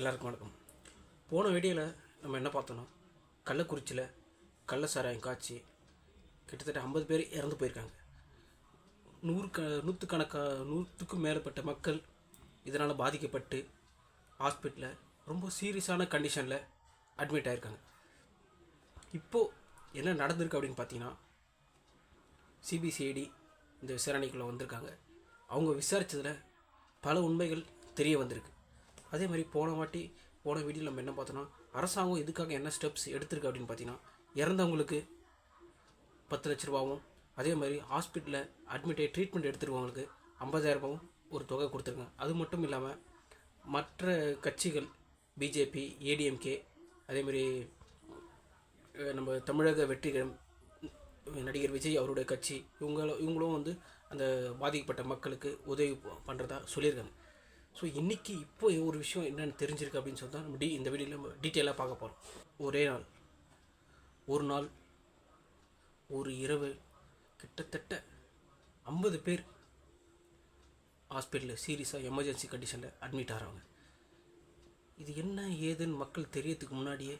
எல்லாருக்கும் வணக்கம். போன வீடியோவில் நம்ம என்ன பார்த்தோன்னா கள்ளக்குறிச்சியில் கள்ள சாராயம் காய்ச்சி கிட்டத்தட்ட ஐம்பது பேர் இறந்து போயிருக்காங்க. நூறு க நூற்றுக்கணக்கா நூற்றுக்கும் மேற்பட்ட மக்கள் இதனால் பாதிக்கப்பட்டு ஹாஸ்பிட்டலில் ரொம்ப சீரியஸான கண்டிஷனில் அட்மிட் ஆகிருக்காங்க இப்போது என்ன நடந்திருக்கு அப்படின்னு பார்த்தீங்கன்னா சிபிசிஐடி இந்த விசாரணைக்குள்ளே வந்திருக்காங்க. அவங்க விசாரித்ததில் பல உண்மைகள் தெரிய வந்திருக்கு. அதே மாதிரி போன வாட்டி போன வீடியோ நம்ம என்ன பார்த்தோன்னா அரசாங்கம் இதுக்காக என்ன ஸ்டெப்ஸ் எடுத்திருக்கு அப்படின்னு பார்த்தீங்கன்னா இறந்தவங்களுக்கு பத்து லட்ச ரூபாவும் அதே மாதிரி ஹாஸ்பிட்டலில் அட்மிட் ஆகி ட்ரீட்மெண்ட் எடுத்துருவவங்களுக்கு ஐம்பதாயிரம் ரூபாவும் ஒரு தொகை கொடுத்துருக்காங்க. அது மட்டும் இல்லாமல் மற்ற கட்சிகள் பிஜேபி ஏடிஎம்கே அதே மாதிரி நம்ம தமிழக வெற்றிகரம் நடிகர் விஜய் அவருடைய கட்சி இவங்க இவங்களும் வந்து அந்த பாதிக்கப்பட்ட மக்களுக்கு உதவி பண்ணுறதா சொல்லியிருக்காங்க. ஸோ இன்றைக்கி இப்போ ஒரு விஷயம் என்னென்னு தெரிஞ்சிருக்கு அப்படின்னு சொன்னால் நம்ம டி இந்த வீடியோவில் நம்ம டீட்டெயிலாக பார்க்க போகிறோம் ஒரே நாள். ஒரு நாள் ஒரு இரவு கிட்டத்தட்ட ஐம்பது பேர் ஹாஸ்பிட்டலில் சீரியஸாக எமர்ஜென்சி கண்டிஷனில் அட்மிட் ஆகிறாங்க இது என்ன ஏதுன்னு மக்கள் தெரியறதுக்கு முன்னாடியே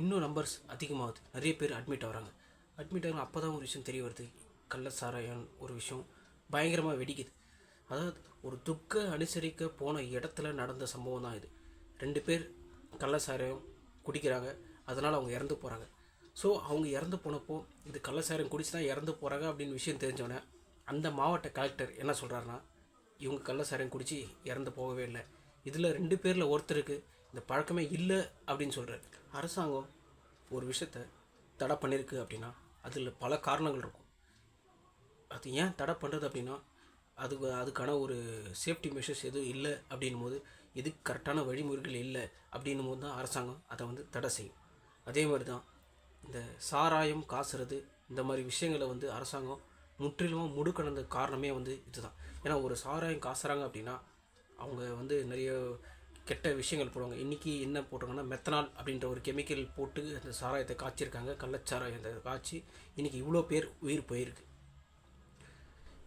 இன்னும் நம்பர்ஸ் அதிகமாகுது. நிறைய பேர் அட்மிட் ஆகிறாங்க அட்மிட் ஆகிறாங்க அப்போ தான் ஒரு விஷயம் தெரிய வருது. கள்ள சாராயம் ஒரு விஷயம் பயங்கரமாக வெடிக்குது. அதாவது ஒரு துக்க அனுசரிக்க போன இடத்துல நடந்த சம்பவம் தான் இது. ரெண்டு பேர் கள்ளசாரம் குடிக்கிறாங்க. அதனால் அவங்க இறந்து போகிறாங்க ஸோ அவங்க இறந்து போனப்போ இது கள்ளசாரம் குடிச்சு தான் இறந்து போகிறாங்க அப்படின்னு விஷயம் தெரிஞ்சோடனே அந்த மாவட்ட கலெக்டர் என்ன சொல்கிறாருன்னா இவங்க கள்ளசாரம் குடித்து இறந்து போகவே இல்லை. இதில் ரெண்டு பேரில் ஒருத்தருக்கு இந்த பழக்கமே இல்லை அப்படின்னு சொல்கிறார் அரசாங்கம் ஒரு விஷயத்த தடை பண்ணியிருக்கு அப்படின்னா அதில் பல காரணங்கள் இருக்கும். அது ஏன் தடை பண்ணுறது அப்படின்னா அதுக்கு அதுக்கான ஒரு சேஃப்டி மெஷர்ஸ் எதுவும் இல்லை அப்படின்னும் போது எதுக்கு கரெக்டான வழிமுறைகள் இல்லை அப்படின்னும் போது தான் அரசாங்கம் அதை வந்து தடை செய்யும். அதே மாதிரி தான் இந்த சாராயம் காசுறது இந்த மாதிரி விஷயங்களை வந்து அரசாங்கம் முற்றிலுமாக முடுக்கினது காரணமே வந்து இதுதான். ஏன்னா ஒரு சாராயம் காசுறாங்க அப்படின்னா அவங்க வந்து நிறைய கெட்ட விஷயங்கள் போடுவாங்க. இன்றைக்கி என்ன போட்டிருக்காங்கன்னா மெத்தனால் அப்படின்ற ஒரு கெமிக்கல் போட்டு அந்த சாராயத்தை காய்ச்சிருக்காங்க. கள்ளச்சாராயத்தை காய்ச்சி இன்றைக்கி இவ்வளோ பேர் உயிர் போயிருக்கு.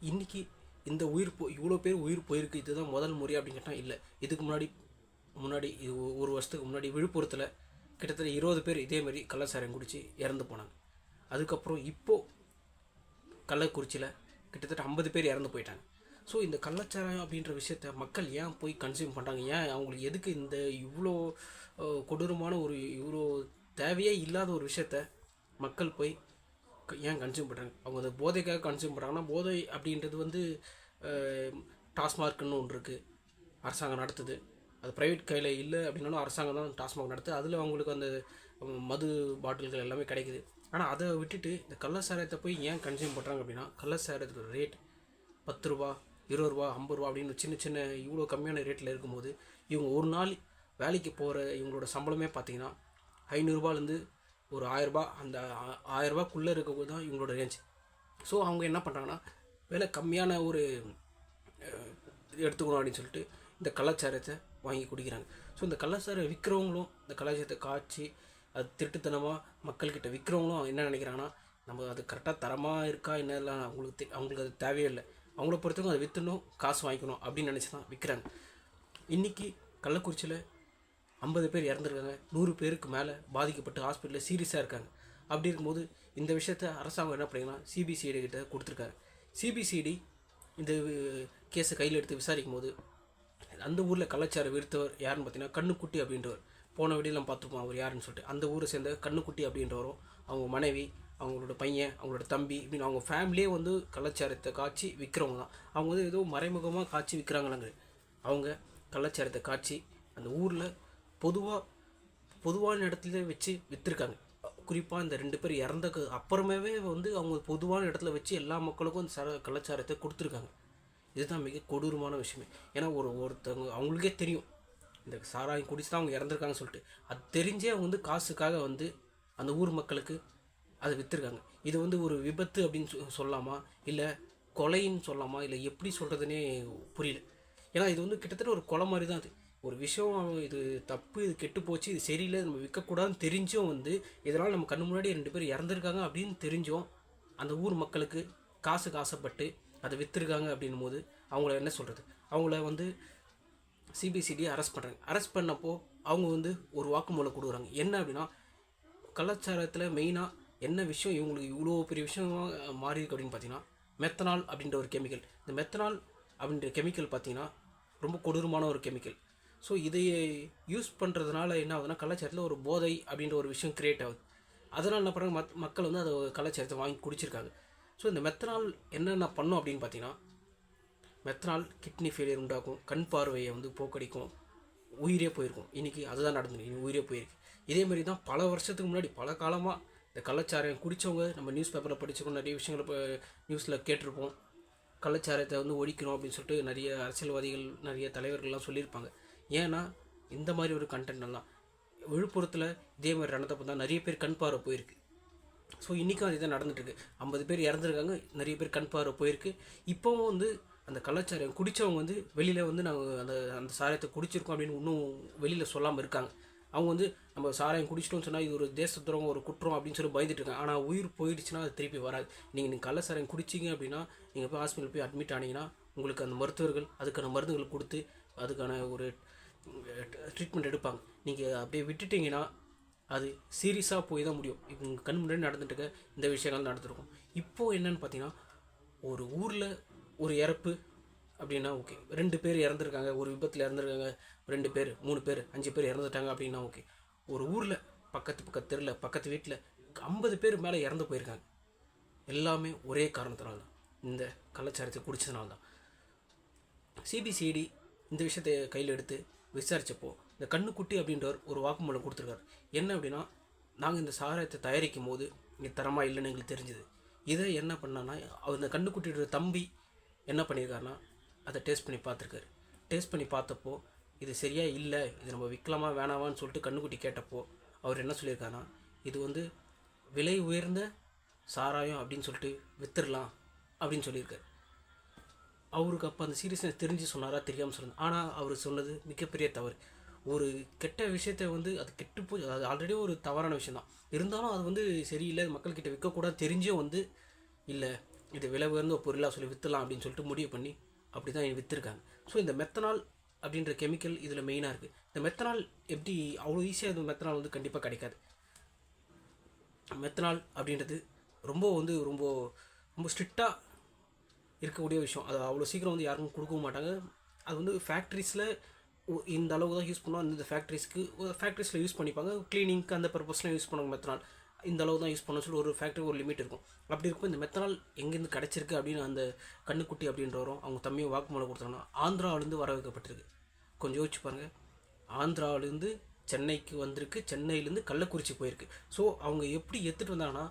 இன்றைக்கி இந்த உயிர் போ இவ்வளோ பேர் உயிர் போயிருக்கு இதுதான் முதல் முறை அப்படின்னு கேட்டால் இல்லை. இதுக்கு முன்னாடி முன்னாடி இது ஒரு வருஷத்துக்கு முன்னாடி விழுப்புரத்தில் கிட்டத்தட்ட இருபது பேர் இதேமாரி மாதிரி குடித்து இறந்து போனாங்க. அதுக்கப்புறம் இப்போது கள்ளக்குறிச்சியில் கிட்டத்தட்ட ஐம்பது பேர் இறந்து போயிட்டாங்க. ஸோ இந்த கள்ளச்சாராயம் அப்படின்ற விஷயத்த மக்கள் ஏன் போய் கன்சியூம் பண்ணுறாங்க ஏன் அவங்களுக்கு எதுக்கு இந்த இவ்வளோ கொடூரமான ஒரு இவ்வளோ தேவையே இல்லாத ஒரு விஷயத்த மக்கள் போய் ஏன் கன்சியூம் பண்ணுறாங்க அவங்க அந்த போதைக்காக கன்சியூம் பண்ணுறாங்கன்னா போதை அப்படின்றது வந்து டாஸ்மார்க்குன்னு டாஸ்மார்க்னு ஒன்று இருக்குது அரசாங்கம் நடத்துது. அது ப்ரைவேட் கையில் இல்லை அப்படின்னாலும் அரசாங்கம் தான் டாஸ்மாக் நடத்துது அதில் அவங்களுக்கு அந்த மது பாட்டில்கள் எல்லாமே கிடைக்குது. ஆனால் அதை விட்டுட்டு இந்த கள்ளச்சாராயத்தை போய் ஏன் கன்சியூம் பண்ணுறாங்க அப்படின்னா கள்ளச்சாராயத்தோட ரேட் பத்து ரூபா இருபது ரூபா ஐம்பது ரூபா அப்படின்னு சின்ன சின்ன இவ்வளோ கம்மியான ரேட்டில் இருக்கும்போது இவங்க ஒரு நாள் வேலைக்கு போகிற இவங்களோட சம்பளமே பார்த்தீங்கன்னா ஐநூறுரூபாலேருந்து ஒரு ஆயரூபா அந்த ஆயரூபாக்குள்ளே இருக்கக்கூடிய தான் இவங்களோட ரேஞ்ச் ஸோ அவங்க என்ன பண்ணுறாங்கன்னா விலை கம்மியான ஒரு எடுத்துக்கணும் அப்படின்னு சொல்லிட்டு இந்த கலாச்சாரத்தை வாங்கி குடிக்கிறாங்க. ஸோ இந்த கலாச்சாரம் விற்கிறவங்களும் இந்த கலாச்சாரத்தை காய்ச்சி அது திருட்டுத்தனமாக மக்கள்கிட்ட விற்கிறவங்களும் என்ன நினைக்கிறாங்கன்னா நம்ம அது கரெக்டாக தரமாக இருக்கா என்னெல்லாம் அவங்களுக்கு அவங்களுக்கு அது தேவையே இல்லை அவங்கள பொறுத்தவரைக்கும் அதை விற்றுணும் காசு வாங்கிக்கணும் அப்படின்னு நினச்சி தான் விற்கிறாங்க இன்றைக்கி கள்ளக்குறிச்சியில் ஐம்பது பேர் இறந்துருக்காங்க நூறு பேருக்கு மேலே பாதிக்கப்பட்டு ஹாஸ்பிட்டலில் சீரியஸாக இருக்காங்க. அப்படி இருக்கும்போது இந்த விஷயத்த அரசாங்கம் என்ன பண்ணிங்கன்னா சிபிசிஐடி கிட்ட கொடுத்துருக்காங்க. சிபிசிஐடி இந்த கேஸை கையில் எடுத்து விசாரிக்கும் போது அந்த ஊரில் கலாச்சாரம் விருத்தவர் யாருன்னு பார்த்தீங்கன்னா கண்ணுக்குட்டி அப்படின்றவர். போன வீடியோலாம் நம்ம பார்த்துருப்போம் அவர் யாருன்னு சொல்லிட்டு. அந்த ஊரை சேர்ந்த கண்ணுக்குட்டி அப்படின்றவரும் அவங்க மனைவி அவங்களோட பையன் அவங்களோட தம்பி இப்படின்னு அவங்க ஃபேமிலியே வந்து கலாச்சாரத்தை காய்ச்சி விற்கிறவங்க தான். அவங்க வந்து ஏதோ மறைமுகமாக காய்ச்சி விற்கிறாங்களாங்க அவங்க கலாச்சாரத்தை காய்ச்சி அந்த ஊரில் பொதுவாக பொதுவான இடத்துல வச்சு விற்றுருக்காங்க குறிப்பாக இந்த ரெண்டு பேர் இறந்தக்கு அப்புறமேவே வந்து அவங்க பொதுவான இடத்துல வச்சு எல்லா மக்களுக்கும் அந்த சர கலாச்சாரத்தை கொடுத்துருக்காங்க. இதுதான் மிக கொடூரமான விஷயமே. ஏன்னா ஒரு ஒருத்தவங்க அவங்களுக்கே தெரியும். இந்த சாராயம் குடிச்சு தான் அவங்க இறந்துருக்காங்கன்னு சொல்லிட்டு. அது தெரிஞ்சே அவங்க வந்து காசுக்காக வந்து அந்த ஊர் மக்களுக்கு அதை விற்றுருக்காங்க இது வந்து ஒரு விபத்து அப்படின்னு சொ- சொல்லாமா? இல்லை கொலைன்னு சொல்லலாமா இல்லை எப்படி சொல்கிறதுனே புரியல. ஏன்னா இது வந்து கிட்டத்தட்ட ஒரு கொலை மாதிரி தான் அது. ஒரு விஷயம் இது தப்பு இது கெட்டு போச்சு இது சரியில்லை நம்ம விற்கக்கூடாதுன்னு தெரிஞ்சும் வந்து இதனால் நம்ம கண்ணு முன்னாடி ரெண்டு பேர் இறந்துருக்காங்க அப்படின்னு தெரிஞ்சும் அந்த ஊர் மக்களுக்கு காசு காசப்பட்டு அதை விற்றுருக்காங்க அப்படின்னும் போது அவங்கள என்ன சொல்கிறது அவங்கள வந்து சிபிசிடியை அரெஸ்ட் பண்ணுறாங்க அரெஸ்ட் பண்ணப்போ அவங்க வந்து ஒரு வாக்குமூலம் கொடுக்குறாங்க என்ன அப்படின்னா கலாச்சாரத்தில் மெயினாக என்ன விஷயம் இவங்களுக்கு இவ்வளோ பெரிய விஷயமா மாறி இருக்கு அப்படின்னு பார்த்தீங்கன்னா மெத்தனால் அப்படின்ற ஒரு கெமிக்கல் இந்த மெத்தனால் அப்படின்ற கெமிக்கல் பார்த்தீங்கன்னா ரொம்ப கொடூரமான ஒரு கெமிக்கல் ஸோ இதை யூஸ் பண்ணுறதுனால என்ன ஆகுதுன்னா கலாச்சாரத்தில் ஒரு போதை அப்படின்ற ஒரு விஷயம் க்ரியேட் ஆகுது. அதனால் என்ன பண்ணுறாங்க மத் மக்கள் வந்து அதை கலாச்சாரத்தை வாங்கி குடிச்சிருக்காங்க. ஸோ இந்த மெத்தனால் என்னென்ன பண்ணும் அப்படின்னு பார்த்தீங்கன்னா மெத்தனால் கிட்னி ஃபெயிலியர் உண்டாக்கும் கண் பார்வையை வந்து போக்கடிக்கும் உயிரே போயிருக்கும். இன்றைக்கி அதுதான் நடந்துருக்கு இனி உயிரே போயிருக்கு. இதே மாதிரி தான் பல வருஷத்துக்கு முன்னாடி பல காலமாக இந்த கலாச்சாரம் குடித்தவங்க நம்ம நியூஸ் பேப்பரில் படிச்சிருக்கோம் நிறைய விஷயங்களை இப்போ நியூஸில் கேட்டிருப்போம். கலாச்சாரத்தை வந்து ஒழிக்கணும் அப்படின்னு சொல்லிட்டு நிறைய அரசியல்வாதிகள் நிறைய தலைவர்கள்லாம் சொல்லியிருப்பாங்க. ஏன்னா இந்த மாதிரி ஒரு கண்டென்ட்லாம் விழுப்புரத்தில் இதே மாதிரி நடந்தப்போ தான் நிறைய பேர் கண் பார்வை போயிருக்கு. ஸோ இன்றைக்கும் அதுதான் நடந்துட்டுருக்கு. ஐம்பது பேர் இறந்துருக்காங்க நிறைய பேர் கண் பார்வை போயிருக்கு. இப்போவும் வந்து அந்த கலாச்சாரம் குடித்தவங்க வந்து வெளியில் வந்து நாங்கள் அந்த அந்த சாராயத்தை குடிச்சிருக்கோம் அப்படின்னு இன்னும் வெளியில் சொல்லாமல் இருக்காங்க. அவங்க வந்து நம்ம சாராயம் குடிச்சிட்டோம்னு சொன்னால் இது ஒரு தேச துரோகம் ஒரு குற்றம் அப்படின்னு சொல்லி பயந்துட்டு இருக்காங்க. ஆனால் உயிர் போயிடுச்சுன்னா அது திருப்பி வராது. நீங்கள் நீங்கள் கள்ள சாராயம் குடிச்சிங்க அப்படின்னா நீங்கள் போய் ஹாஸ்பிட்டல் போய் அட்மிட் ஆனீங்கன்னா உங்களுக்கு அந்த மருத்துவர்கள் அதுக்கான மருந்துகள் கொடுத்து அதுக்கான ஒரு ட்ரீட்மெண்ட் எடுப்பாங்க. நீங்கள் அப்படியே விட்டுட்டீங்கன்னா அது சீரியஸாக போய் தான் முடியும். இப்போ உங்கள் கண் முன்னாடி நடந்துட்டுருக்க இந்த விஷயங்கள் நடந்துருக்கும். இப்போது என்னன்னு பார்த்தீங்கன்னா ஒரு ஊரில் ஒரு இறப்பு அப்படின்னா ஓகே ரெண்டு பேர் இறந்துருக்காங்க ஒரு விபத்தில் இறந்துருக்காங்க ரெண்டு பேர் மூணு பேர் அஞ்சு பேர் இறந்துட்டாங்க அப்படின்னா ஓகே ஒரு ஊரில் பக்கத்து பக்கத்து தெருவில் பக்கத்து வீட்டில் ஐம்பது பேர் மேலே இறந்து போயிருக்காங்க. எல்லாமே ஒரே காரணத்தினால தான். இந்த கலாச்சாரத்தை குடித்ததுனால தான். சிபிசிஐடி இந்த விஷயத்தை கையில் எடுத்து விசாரித்தப்போ இந்த கண்ணுக்குட்டி அப்படின்றவர் ஒரு வாக்குமூலம் கொடுத்துருக்காரு. என்ன அப்படின்னா நாங்கள் இந்த சாராயத்தை தயாரிக்கும் போது இங்கே தரமாக இல்லைன்னு எங்களுக்கு தெரிஞ்சுது. இதை என்ன பண்ணான்னா அவர் இந்த கண்ணுக்குட்டியோட தம்பி என்ன பண்ணியிருக்காருன்னா அதை டேஸ்ட் பண்ணி பார்த்துருக்காரு. டேஸ்ட் பண்ணி பார்த்தப்போ இது சரியாக இல்லை இது நம்ம விற்கலாமா வேணாமான்னு சொல்லிட்டு கண்ணுக்குட்டி கேட்டப்போ அவர் என்ன சொல்லியிருக்காருன்னா இது வந்து விலை உயர்ந்த சாராயம் அப்படின்னு சொல்லிட்டு விற்றுடலாம் அப்படின்னு சொல்லியிருக்காரு. அவருக்கு அப்போ அந்த சீரியஸ்னஸ் தெரிஞ்சு சொன்னாரா தெரியாமல் சொன்னார்? ஆனால் அவர் சொன்னது மிகப்பெரிய தவறு. ஒரு கெட்ட விஷயத்தை வந்து அது கெட்டு போய் அது ஆல்ரெடி ஒரு தவறான விஷயம் தான் இருந்தாலும் அது வந்து சரியில்லை மக்கள்கிட்ட விற்கக்கூடாது தெரிஞ்சே வந்து இல்லை இது விலை உயர்ந்த ஒரு பொருளாக சொல்லி விற்றுலாம் அப்படின்னு சொல்லிட்டு முடிவு பண்ணி அப்படி தான் விற்றுருக்காங்க ஸோ இந்த மெத்தனால் அப்படின்ற கெமிக்கல் இதில் மெயினாக இருக்குது இந்த மெத்தனால் எப்படி அவ்வளோ ஈஸியாக இந்த மெத்தனால் வந்து கண்டிப்பாக கிடைக்காது. மெத்தனால் அப்படின்றது ரொம்ப வந்து ரொம்ப ரொம்ப ஸ்ட்ரிக்டாக இருக்கக்கூடிய விஷயம். அது அவ்வளோ சீக்கிரம் வந்து யாருக்கும் கொடுக்கவும் மாட்டாங்க. அது வந்து ஃபேக்ட்ரிஸில் இந்த அளவு தான் யூஸ் பண்ணுவோம் இந்த ஃபேக்ட்ரிஸ்க்கு ஃபேக்ட்ரிஸில் யூஸ் பண்ணிப்பாங்க. க்ளீனிங்க்கு அந்த பர்பஸ்லாம் யூஸ் பண்ணுவாங்க மெத்தனால் இந்த அளவு தான் யூஸ் பண்ண சொல்லி ஒரு ஃபேக்ட்ரி ஒரு லிமிட் இருக்கும். அப்படி இருக்கும் இந்த மெத்தனால் எங்கேருந்து கிடச்சிருக்கு அப்படின்னு அந்த கண்ணுக்குட்டி அப்படின்றவரும் அவங்க தம்மியை வாக்குமூலம் கொடுத்தாங்கன்னா ஆந்திராவிலேருந்து வர வைக்கப்பட்டிருக்கு. கொஞ்சம் யோசிச்சு பாருங்கள் ஆந்திராவிலேருந்து சென்னைக்கு வந்திருக்கு. சென்னையிலேருந்து கள்ளக்குறிச்சி போயிருக்கு. ஸோ அவங்க எப்படி எடுத்துகிட்டு வந்தாங்கன்னா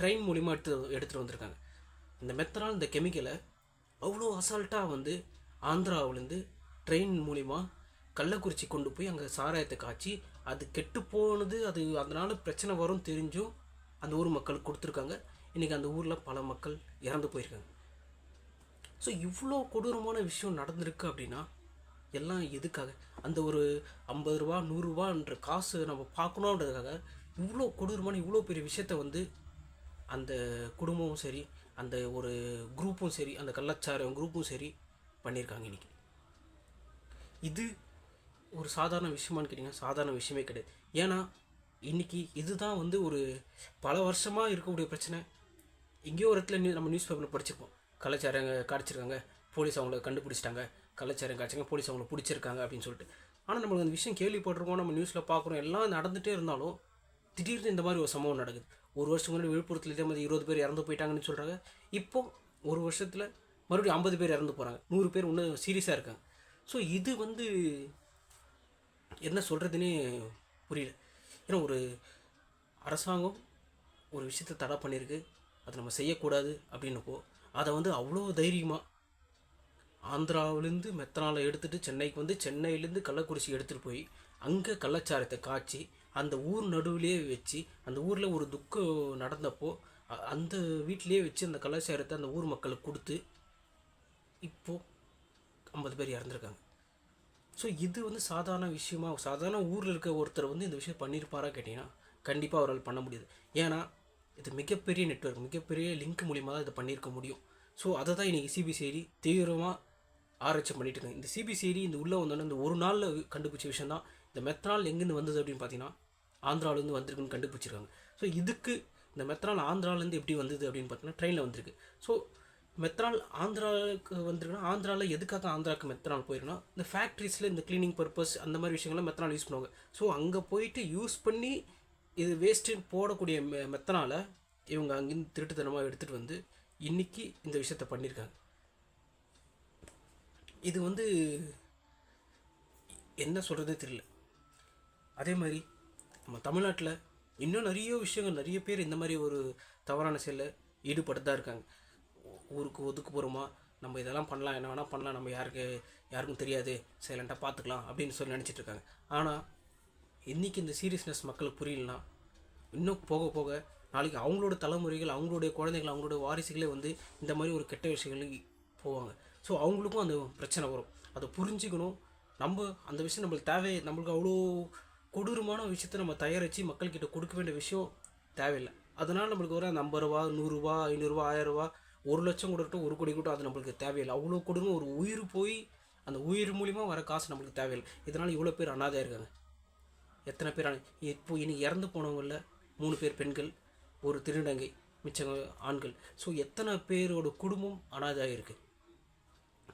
ட்ரெயின் மூலிமா எடுத்து எடுத்துகிட்டு வந்திருக்காங்க. இந்த மெத்தனால் இந்த கெமிக்கலை அவ்வளோ அசால்ட்டாக வந்து ஆந்திராவிலேருந்து ட்ரெயின் மூலிமா கள்ளக்குறிச்சி கொண்டு போய் அங்கே சாராயத்தை காய்ச்சி அது கெட்டு போனது அது அதனால் பிரச்சனை வரும் தெரிஞ்சும் அந்த ஊர் மக்களுக்கு கொடுத்துருக்காங்க. இன்றைக்கி அந்த ஊரில் பல மக்கள் இறந்து போயிருக்காங்க. ஸோ இவ்வளோ கொடூரமான விஷயம் நடந்திருக்கு அப்படின்னா எல்லாம் எதுக்காக? அந்த ஒரு ஐம்பது ரூபா நூறுரூவான்ற காசு நம்ம பார்க்கணுன்றதுக்காக இவ்வளோ கொடூரமான இவ்வளோ பெரிய விஷயத்த வந்து அந்த குடும்பமும் சரி அந்த ஒரு குரூப்பும் சரி அந்த கள்ளச்சாரம் குரூப்பும் சரி பண்ணியிருக்காங்க இன்றைக்கி இது ஒரு சாதாரண விஷயமான்னு கேட்டிங்கன்னா சாதாரண விஷயமே கிடையாது. ஏன்னா இன்றைக்கி இதுதான் வந்து ஒரு பல வருஷமாக இருக்கக்கூடிய பிரச்சனை. எங்கேயோ ஒரு இடத்துல நம்ம நியூஸ் பேப்பரில் படிச்சிருப்போம். கலாச்சாரங்க காய்ச்சிருக்காங்க போலீஸ் அவங்கள கண்டுபிடிச்சிட்டாங்க கலாச்சாரம் காய்ச்சாங்க போலீஸ் அவங்கள பிடிச்சிருக்காங்க அப்படின்னு சொல்லிட்டு. ஆனால் நம்மளுக்கு அந்த விஷயம் கேள்விப்பட்டிருக்கோம் நம்ம நியூஸில் பார்க்குறோம் எல்லாம் நடந்துகிட்டே இருந்தாலும் திடீர்னு இந்த மாதிரி ஒரு சம்பவம் நடக்குது. ஒரு வருஷம் முன்னாடி விழுப்புரத்தில் இதே மாதிரி இருபது பேர் இறந்து போயிட்டாங்கன்னு சொல்கிறாங்க இப்போது ஒரு வருஷத்தில் மறுபடியும் ஐம்பது பேர் இறந்து போகிறாங்க நூறு பேர் இன்னும் சீரியஸாக இருக்காங்க. ஸோ இது வந்து என்ன சொல்கிறதுனே புரியல. ஏன்னா ஒரு அரசாங்கம் ஒரு விஷயத்தை தடை பண்ணியிருக்கு. அதை நம்ம செய்யக்கூடாது அப்படின்னப்போ அதை வந்து அவ்வளோ தைரியமாக ஆந்திராவிலேருந்து மெத்தனாலை எடுத்துகிட்டு சென்னைக்கு வந்து சென்னையிலேருந்து கள்ளக்குறிச்சி எடுத்துகிட்டு போய் அங்கே கள்ளச்சாரத்தை காய்ச்சி அந்த ஊர் நடுவிலேயே வச்சு அந்த ஊரில் ஒரு துக்கம் நடந்தப்போ அந்த வீட்டிலேயே வச்சு அந்த கலாச்சாரத்தை அந்த ஊர் மக்களுக்கு கொடுத்து இப்போது ஐம்பது பேர் இறந்துருக்காங்க. ஸோ இது வந்து சாதாரண விஷயமா சாதாரண ஊரில் இருக்க ஒருத்தர் வந்து இந்த விஷயம் பண்ணியிருப்பாரா கேட்டிங்கன்னா கண்டிப்பாக அவரால் பண்ண முடியாது. ஏன்னா இது மிகப்பெரிய நெட்வொர்க் மிகப்பெரிய லிங்க் மூலிமா தான் இதை பண்ணியிருக்க முடியும். ஸோ அதை தான் இன்றைக்கி சிபிசிஐடி தீவிரமாக ஆராய்ச்சி பண்ணிட்டு இருக்காங்க. இந்த சிபிசிஐடி இந்த உள்ளே வந்தோடனே இந்த ஒரு நாளில் கண்டுபிடிச்ச விஷயம் தான் இந்த மெத்தனால் எங்கேருந்து வந்தது அப்படின்னு பார்த்தீங்கன்னா ஆந்திராவிலேருந்து வந்திருக்குன்னு கண்டுபிடிச்சிருக்காங்க. ஸோ இதுக்கு இந்த மெத்தனால் ஆந்திராவிலேருந்து எப்படி வந்தது அப்படின்னு பார்த்தீங்கன்னா ட்ரெயினில் வந்திருக்கு. ஸோ மெத்தனால் ஆந்திராவுக்கு வந்திருக்குன்னா ஆந்திராவில் எதுக்காக ஆந்திராவுக்கு மெத்தனால் போயிருக்குன்னா இந்த ஃபேக்ட்ரிஸில் இந்த க்ளீனிங் பர்பஸ் அந்த மாதிரி விஷயங்கள்லாம் மெத்தனால் யூஸ் பண்ணுவாங்க. ஸோ அங்கே போயிட்டு யூஸ் பண்ணி இது வேஸ்ட்டு போடக்கூடிய மெ மெத்தனால் இவங்க அங்கேருந்து திருட்டுத்தனமாக எடுத்துகிட்டு வந்து இன்னைக்கு இந்த விஷயத்த பண்ணியிருக்காங்க இது வந்து என்ன சொல்கிறதே தெரியல. அதே மாதிரி நம்ம தமிழ்நாட்டில் இன்னும் நிறைய விஷயங்கள் நிறைய பேர் இந்த மாதிரி ஒரு தவறான செயலில் ஈடுபட்டு தான் இருக்காங்க. ஊருக்கு ஒதுக்கு போகிறோமா நம்ம இதெல்லாம் பண்ணலாம் என்ன வேணால் பண்ணலாம் நம்ம யாருக்கு யாருக்கும் தெரியாது சைலண்ட்டாக பார்த்துக்கலாம் அப்படின்னு சொல்லி நினச்சிட்டு இருக்காங்க. ஆனால் இன்றைக்கி இந்த சீரியஸ்னஸ் மக்களுக்கு புரியலனா இன்னும் போக போக நாளைக்கு அவங்களோட தலைமுறைகள் அவங்களுடைய குழந்தைகள் அவங்களோட வாரிசுகளே வந்து இந்த மாதிரி ஒரு கெட்ட விஷயங்களுக்கு போவாங்க. ஸோ அவங்களுக்கும் அந்த பிரச்சனை வரும். அதை புரிஞ்சுக்கணும். நம்ம அந்த விஷயம் நம்மளுக்கு தேவை நம்மளுக்கு அவ்வளோ கொடூரமான விஷயத்த நம்ம தயாரித்து மக்கள்கிட்ட கொடுக்க வேண்டிய விஷயம் தேவையில்லை. அதனால் நம்மளுக்கு வர அந்த ஐம்பது ரூபா நூறுரூவா ஐநூறுரூவா ஆயிரரூவா ஒரு லட்சம் கொடுக்கட்டும் ஒரு கோடி கூட்டும் அது நம்மளுக்கு தேவையில்லை. அவ்வளோ கொடுங்க ஒரு உயிர் போய் அந்த உயிர் மூலிமா வர காசு நம்மளுக்கு தேவையில்லை. இதனால் இவ்வளோ பேர் அனாதையாக இருக்காங்க. எத்தனை பேர் இப்போ இன்னைக்கு இறந்து போனவங்கள மூணு பேர் பெண்கள் ஒரு திருநங்கை மிச்சம் ஆண்கள். ஸோ எத்தனை பேரோட குடும்பம் அனாதையாக இருக்குது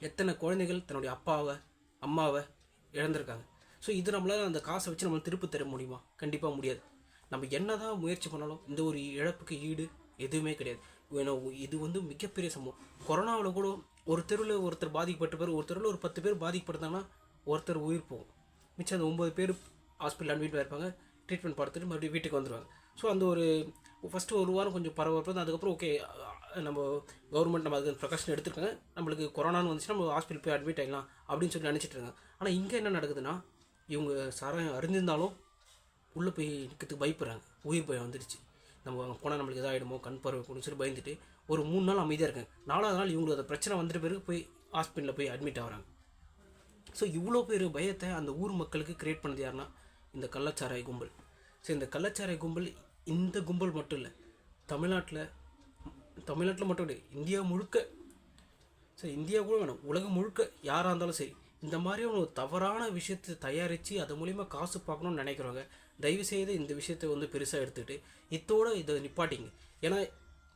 எத்தனை குழந்தைகள் தன்னுடைய அப்பாவை அம்மாவை இழந்திருக்காங்க? ஸோ இது நம்மளால் அந்த காசை வச்சு நம்ம திருப்பி தர முடியுமா? கண்டிப்பாக முடியாது. நம்ம என்னதான் முயற்சி பண்ணாலும் இந்த ஒரு இழப்புக்கு ஈடு எதுவுமே கிடையாது. ஏன்னா இது வந்து மிகப்பெரிய சம்பவம். கொரோனாவில் கூட ஒரு தெருவில் ஒருத்தர் பாதிக்கப்பட்ட பேர் ஒரு தெருவில் ஒரு பத்து பேர் பாதிக்கப்பட்டாங்கன்னா ஒருத்தர் உயிர் போகும். மிச்சம் அந்த ஒம்பது பேர் ஹாஸ்பிட்டல் அட்மிட் ஆயிருப்பாங்க. ட்ரீட்மெண்ட் பார்த்துட்டு மறுபடியும் வீட்டுக்கு வந்துடுவாங்க ஸோ அந்த ஒரு ஃபஸ்ட்டு ஒரு வாரம் கொஞ்சம் பரவாயில்ல அதுக்கப்புறம் ஓகே நம்ம கவர்மெண்ட் நம்ம அதுக்கு ப்ரொகஷன் எடுத்துருக்காங்க. நம்மளுக்கு கொரோனான்னு வந்துச்சுன்னா நம்ம ஹாஸ்பிட்டல் போய் அட்மிட் ஆகிடலாம் அப்படின்னு சொல்லி நினச்சிட்டு இருக்காங்க. ஆனால் இங்கே என்ன நடக்குதுன்னா இவங்க சாராயம் அறிஞ்சிருந்தாலும் உள்ளே போய் நிற்கிறதுக்கு பயப்படுறாங்க. உயிர் பயம் வந்துடுச்சு நம்ம அங்கே போனால் நம்மளுக்கு இதாகிடுமோ கண் பார்வை போகணும்னு சொல்லி பயந்துட்டு ஒரு மூணு நாள் அமைதியாக இருக்காங்க. நாலாவது நாள் இவங்களுக்கு அந்த பிரச்சனை வந்துட்டு பிறகு போய் ஹாஸ்பிட்டலில் போய் அட்மிட் ஆகிறாங்க. ஸோ இவ்வளோ பேர் பயத்தை அந்த ஊர் மக்களுக்கு கிரியேட் பண்ணது யாருன்னா இந்த கள்ளச்சாராய கும்பல். ஸோ இந்த கள்ளச்சாராய கும்பல் இந்த கும்பல் மட்டும் இல்லை தமிழ்நாட்டில் தமிழ்நாட்டில் மட்டும் இல்லை இந்தியா முழுக்க. சரி இந்தியா கூட வேணும் உலகம் முழுக்க யாராக இருந்தாலும் சரி இந்த மாதிரி ஒரு தவறான விஷயத்தை தயாரித்து அது மூலிமா காசு பார்க்கணும்னு நினைக்கிறவங்க தயவு செய்து இந்த விஷயத்தை வந்து பெருசாக எடுத்துக்கிட்டு இத்தோடு இதை நிப்பாட்டிங்க. ஏன்னா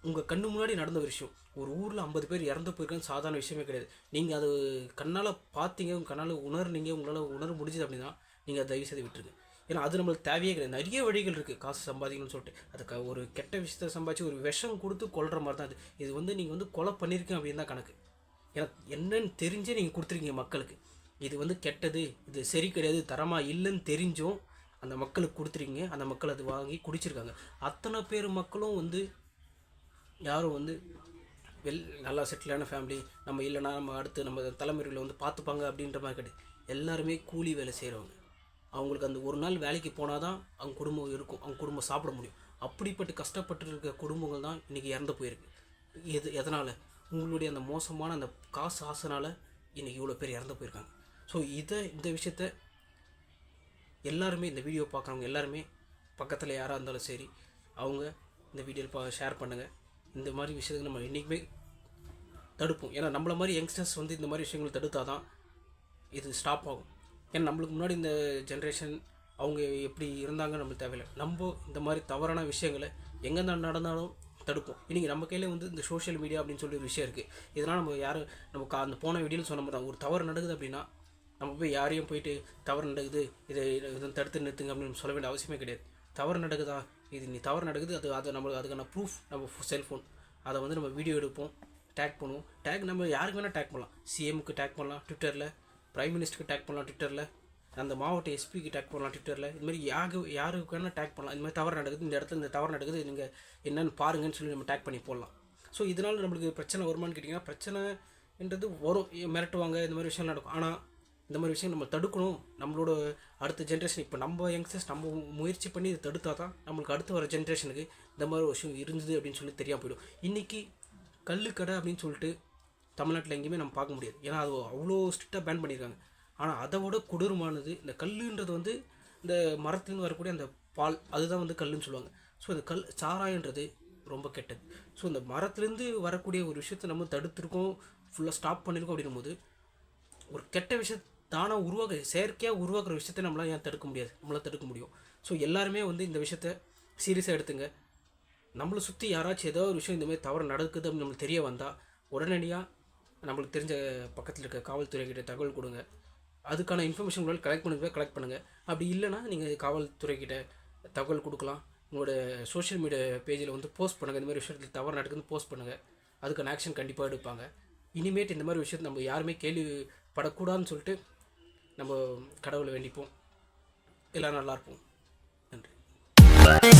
உங்கள் கண்ணு முன்னாடி நடந்த ஒரு விஷயம். ஒரு ஊரில் ஐம்பது பேர் இறந்து போயிருக்கேன்னு சாதாரண விஷயமே கிடையாது. நீங்கள் அது கண்ணால் பார்த்தீங்க உங்கள் கண்ணால் உணர்னீங்க உங்களால் உணர முடிஞ்சது அப்படின்னா நீங்கள் அதை தயவு செய்து விட்டுருங்க. ஏன்னா அது நம்மளுக்கு தேவையே கிடையாது. நிறைய வழிகள் இருக்குது காசு சம்பாதிக்கணும்னு சொல்லிட்டு. அதுக்கு ஒரு கெட்ட விஷயத்தை சம்பாதிச்சு ஒரு விஷம் கொடுத்து கொள்கிற மாதிரி தான் அது. இது வந்து நீங்கள் வந்து கொலை பண்ணியிருக்கேன் அப்படின்னு தான் கணக்கு. ஏன்னா என்னன்னு தெரிஞ்சே நீங்கள் கொடுத்துருக்கீங்க மக்களுக்கு. இது வந்து கெட்டது இது சரி கிடையாது தரமாக இல்லைன்னு தெரிஞ்சும் அந்த மக்களுக்கு கொடுத்துருக்கீங்க. அந்த மக்கள் அது வாங்கி குடிச்சிருக்காங்க. அத்தனை பேர் மக்களும் வந்து யாரும் வந்து வெல் நல்லா செட்டிலான ஃபேமிலி நம்ம இல்லைன்னா நம்ம அடுத்து நம்ம தலைமுறையில் வந்து பார்த்துப்பாங்க அப்படின்ற மாதிரி கிடையாது. எல்லாருமே கூலி வேலை செய்கிறவங்க அவங்களுக்கு அந்த ஒரு நாள் வேலைக்கு போனால் தான் அவங்க குடும்பம் இருக்கும் அவங்க குடும்பம் சாப்பிட முடியும். அப்படிப்பட்டு கஷ்டப்பட்டு இருக்க குடும்பங்கள் தான் இன்றைக்கி இறந்து போயிருக்கு. எது எதனால்? உங்களுடைய அந்த மோசமான அந்த காசு ஆசைனால் இன்றைக்கி இவ்வளோ பேர் இறந்து போயிருக்காங்க. ஸோ இதை இந்த விஷயத்த எல்லாருமே இந்த வீடியோ பார்க்குறவங்க எல்லாருமே பக்கத்தில் யாராக இருந்தாலும் சரி அவங்க இந்த வீடியோ பா ஷேர் பண்ணுங்கள் இந்த மாதிரி விஷயத்துக்கு நம்ம என்றைக்குமே தடுப்போம். ஏன்னா நம்மள மாதிரி யங்ஸ்டர்ஸ் வந்து இந்த மாதிரி விஷயங்களை தடுத்தால் தான் இது ஸ்டாப் ஆகும். ஏன்னா நம்மளுக்கு முன்னாடி இந்த ஜென்ரேஷன் அவங்க எப்படி இருந்தாங்க நம்மளுக்கு தேவையில்லை. நம்ம இந்த மாதிரி தவறான விஷயங்களை எங்கே நடந்தாலும் தடுப்போம். இன்றைக்கி நம்ம கையில் வந்து இந்த சோஷியல் மீடியா அப்படின்னு சொல்லி ஒரு விஷயம் இருக்குது இதனால் நம்ம யாரும் நம்ம கா அந்த போன வீடியோவில் சொன்ன மாதிரி தான். ஒரு தவறு நடக்குது அப்படின்னா நம்ம போய் யாரையும் போயிட்டு தவறு நடக்குது இதை இதை தடுத்து நிறுத்துங்க அப்படின்னு சொல்ல வேண்டிய அவசியமே கிடையாது. தவறு நடக்குதா? இது நீ தவறு நடக்குது அது அதை நம்மளுக்கு அதுக்கான ப்ரூஃப் நம்ம செல்ஃபோன் அதை வந்து நம்ம வீடியோ எடுப்போம் டேக் பண்ணுவோம். டேக் நம்ம யாருக்கு வேணால் டேக் பண்ணலாம். சிஎம்க்கு டேக் பண்ணலாம் ட்விட்டரில் ப்ரைம் மினிஸ்டருக்கு டேக் பண்ணலாம் ட்விட்டரில் அந்த மாவட்ட எஸ்பிக்கு டேக் பண்ணலாம் ட்விட்டரில் இது மாதிரி யாருக்கு யாருக்கு வேணால் டேக் பண்ணலாம். இந்த மாதிரி தவறு நடக்குது இந்த இடத்துல இந்த தவறு நடக்குது நீங்கள் என்னென்னு பாருங்கன்னு சொல்லி நம்ம டேக் பண்ணி போடலாம். ஸோ இதனால் நம்மளுக்கு பிரச்சனை வருமான்னு கேட்டிங்கன்னா பிரச்சனைன்றது வரும். மிரட்டுவாங்க இந்த மாதிரி விஷயம் நடக்கும். ஆனால் இந்த மாதிரி விஷயம் நம்ம தடுக்கணும். நம்மளோட அடுத்த ஜென்ரேஷன் இப்போ நம்ம யங்ஸ்டர்ஸ் நம்ம முயற்சி பண்ணி இதை தடுத்தா தான் நம்மளுக்கு அடுத்து வர ஜென்ரேஷனுக்கு இந்த மாதிரி ஒரு விஷயம் இருந்தது அப்படின்னு சொல்லி தெரியாமல் போயிடும். இன்றைக்கி கல்லுக்கடை அப்படின்னு சொல்லிட்டு தமிழ்நாட்டில் எங்கேயுமே நம்ம பார்க்க முடியாது. ஏன்னா அது அவ்வளோ ஸ்ட்ரிக்டாக பேன் பண்ணியிருக்காங்க ஆனால் அதை விட கொடூரமானது இந்த கல்லுன்றது வந்து இந்த மரத்துலேருந்து வரக்கூடிய அந்த பால் அதுதான் வந்து கல்லுன்னு சொல்லுவாங்க. ஸோ இந்த கல் சாராயன்றது ரொம்ப கெட்டது. ஸோ இந்த மரத்துலேருந்து வரக்கூடிய ஒரு விஷயத்தை நம்ம தடுத்திருக்கோம் ஃபுல்லாக ஸ்டாப் பண்ணியிருக்கோம் அப்படின்னும் போது ஒரு கெட்ட விஷயத்தை தானாக உருவாக செயற்கையாக உருவாக்குற விஷயத்தை நம்மளால் ஏன் தடுக்க முடியாது? நம்மளால் தடுக்க முடியும். ஸோ எல்லாருமே வந்து இந்த விஷயத்த சீரியஸாக எடுத்துங்க. நம்மளை சுற்றி யாராச்சும் ஏதோ ஒரு விஷயம் இந்தமாதிரி தவறு நடக்குது அப்படின்னு நம்மளுக்கு தெரிய வந்தால் உடனடியாக நம்மளுக்கு தெரிஞ்ச பக்கத்தில் இருக்க காவல்துறைகிட்ட தகவல் கொடுங்க. அதுக்கான இன்ஃபர்மேஷன் உங்களால் கலெக்ட் பண்ணுங்க கலெக்ட் பண்ணுங்கள் அப்படி இல்லைன்னா நீங்கள் காவல்துறைக்கிட்ட தகவல் கொடுக்கலாம். உங்களோட சோஷியல் மீடியா பேஜில் வந்து போஸ்ட் பண்ணுங்கள் இந்த மாதிரி விஷயத்தில் தவறு நடக்குதுன்னு போஸ்ட் பண்ணுங்கள் அதுக்கான ஆக்ஷன் கண்டிப்பாக எடுப்பாங்க. இனிமேட்டு இந்த மாதிரி விஷயத்தை நம்ம யாருமே கேள்விப்படக்கூடாதுன்னு சொல்லிட்டு நம்ம கடவுளை வேண்டிப்போம். எல்லோரும் நல்லா இருப்போம் நன்றி.